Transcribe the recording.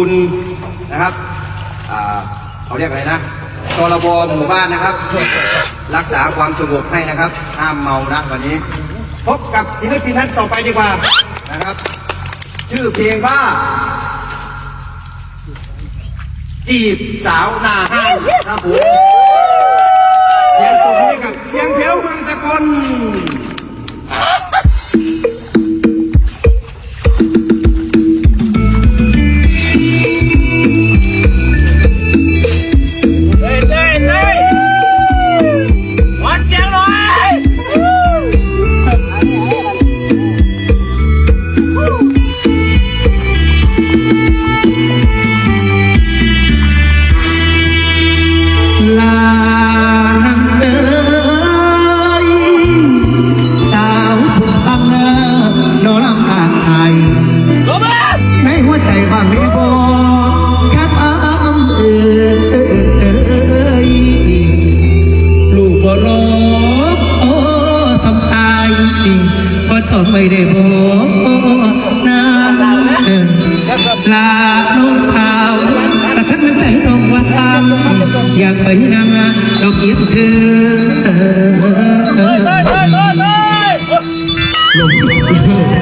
คุณนะครับเขาเรียกอะไรนะตรบหมู่บ้านนะครับ รักษาความสงบให้นะครับ ห้ามเมานะวันนี้ พบกับศิลปินท่านต่อไปดีกว่านะครับ ชื่อเพลงว่า จีบสาวนาห้างครับผมเสียงปรบมือกับเสียงเพลวเมืองสกล ในหัวใจบางไม่บอกกับออลูกบ่รออ้สำอายก็ชอบไม่ได้บอกนะลาน้องสาวกระทั่ใจน้องว่าอยากไปนาดอกเอี้เธอ